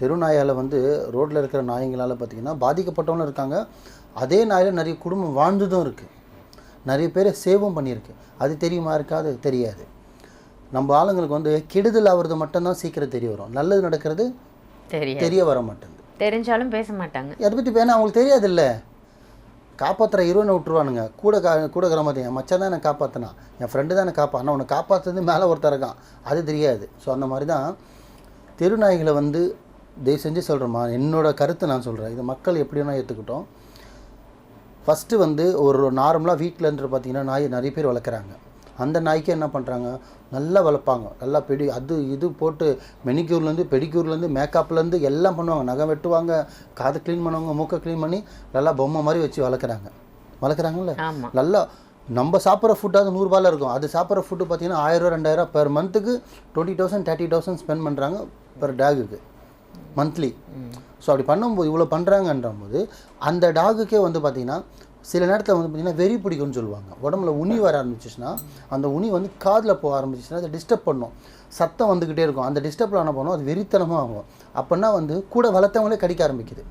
தெரு நாயால் வந்து ரோட்டில் இருக்கிற நாய்ங்களால் பார்த்தீங்கன்னா பாதிக்கப்பட்டவங்களும் இருக்காங்க. அதே நாயில் நிறைய குடும்பம் வாழ்ந்ததும் இருக்குது நிறைய பேரை சேவும் பண்ணியிருக்கு. அது தெரியுமா இருக்காது? தெரியாது. நம்ம ஆளுங்களுக்கு வந்து கெடுதல் ஆகிறது மட்டும்தான் சீக்கிரம் தெரிய வரும். நல்லது நடக்கிறது தெரிய வர மாட்டேங்குது. தெரிஞ்சாலும் பேச மாட்டாங்க. அதை பற்றி வேணா அவங்களுக்கு தெரியாதுல்ல. காப்பாற்றுற இருவனை விட்டுருவானுங்க. கூட கா கூட கிராமத்தை என் மச்சான் தான் என்னை காப்பாற்றினான் என் ஃப்ரெண்டு தான் என்னை காப்பா ஆனால் உன்னை காப்பாற்றுறது மேலே ஒருத்தர் இருக்கான். அது தெரியாது. ஸோ அந்த மாதிரி தான் தெருநாய்களை வந்து தயவு செஞ்சு சொல்கிறேம்மா என்னோட கருத்தை நான் சொல்கிறேன் இது மக்கள் எப்படி வேணால் ஏற்றுக்கிட்டோம் ஃபஸ்ட்டு வந்து ஒரு நார்மலாக வீட்டிலன்ற பார்த்தீங்கன்னா நாய் நிறைய பேர் வளர்க்குறாங்க. அந்த நாய்க்கு என்ன பண்ணுறாங்க நல்லா வளர்ப்பாங்க. நல்லா பெடி அது இது போட்டு மெனிக்யூர்லேருந்து பெடிக்யூர்லேருந்து மேக்கப்லேருந்து எல்லாம் பண்ணுவாங்க. நகம் வெட்டுவாங்க காதை க்ளீன் பண்ணுவாங்க மூக்கை க்ளீன் பண்ணி நல்லா பொம்மை மாதிரி வச்சு வளர்க்குறாங்க. வளர்க்குறாங்கல்ல? நல்லா நம்ம சாப்பிட்ற ஃபுட்டாவது நூறுரூபாயில் இருக்கும். அது சாப்பிட்ற ஃபுட்டு பார்த்தீங்கன்னா ஆயிரம் ரெண்டாயிரம் பெர் மந்த்துக்கு twenty thousand thirty thousand spend பண்ணுறாங்க பெர் டாகுக்கு மந்த்லி ஸோ அப்படி பண்ணும்போது இவ்வளோ பண்ணுறாங்கன்ற போது அந்த டாகுக்கே வந்து பார்த்திங்கன்னா சில நேரத்தில் வந்து பார்த்திங்கன்னா வெறி பிடிக்கும்னு சொல்லுவாங்க. உடம்புல உனி வர ஆரம்பிச்சிச்சுன்னா அந்த உனி வந்து காதில் போக ஆரம்பிச்சிச்சுன்னா அதை டிஸ்டர்ப் பண்ணும். சத்தம் வந்துக்கிட்டே இருக்கும். அந்த டிஸ்டர்பில் என்ன பண்ணும்? அது வெறித்தனமாக ஆகும். அப்படின்னா வந்து கூட வளர்த்தவங்களே கடிக்க ஆரம்பிக்குது.